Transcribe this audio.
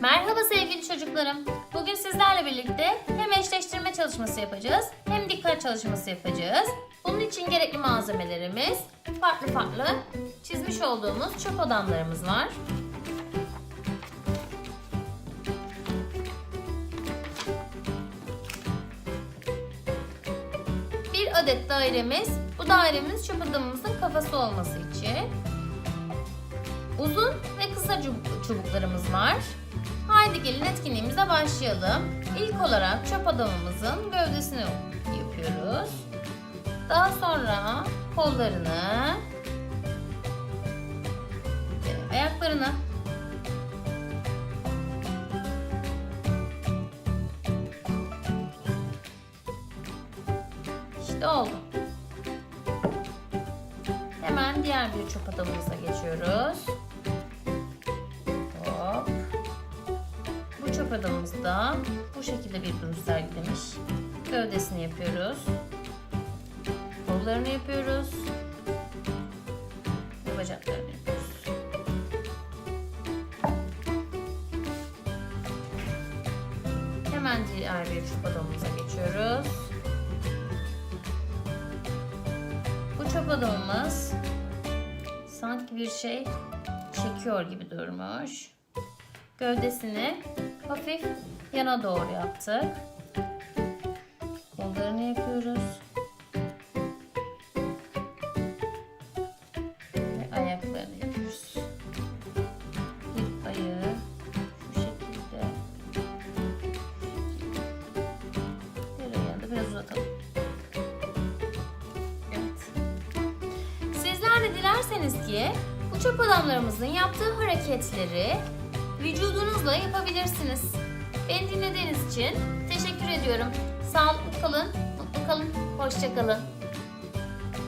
Merhaba sevgili çocuklarım. Bugün sizlerle birlikte hem eşleştirme çalışması yapacağız hem dikkat çalışması yapacağız. Bunun için gerekli malzemelerimiz farklı farklı çizmiş olduğumuz çöp adamlarımız var. Bir adet dairemiz, bu dairemiz çöp adamımızın kafası olması için. Uzun ve kısa çubuk- çubuklarımız var. Haydi gelin etkinliğimize başlayalım. İlk olarak çöp adamımızın gövdesini yapıyoruz. Daha sonra kollarını, ve ayaklarını İşte oldu. Hemen diğer bir çöp adamımıza geçiyoruz. Çöp adamımız da bu şekilde bir duruş sergilemiş. Gövdesini yapıyoruz. Kollarını yapıyoruz. Ve bacaklarını yapıyoruz. Hemen diğer bir çöp adamımıza geçiyoruz. Bu çöp adamımız sanki bir şey çekiyor gibi durmuş. Gövdesini hafif yana doğru yaptık. Kollarını yapıyoruz. Ve ayaklarını yapıyoruz. Bir ayağı şu şekilde. Bir ayağını biraz uzatalım. Evet. Sizler dilerseniz ki bu adamlarımızın yaptığı hareketleri vücudunuzla yapabilirsiniz. Beni dinlediğiniz için teşekkür ediyorum. Sağlıklı kalın, mutlu kalın, hoşça kalın.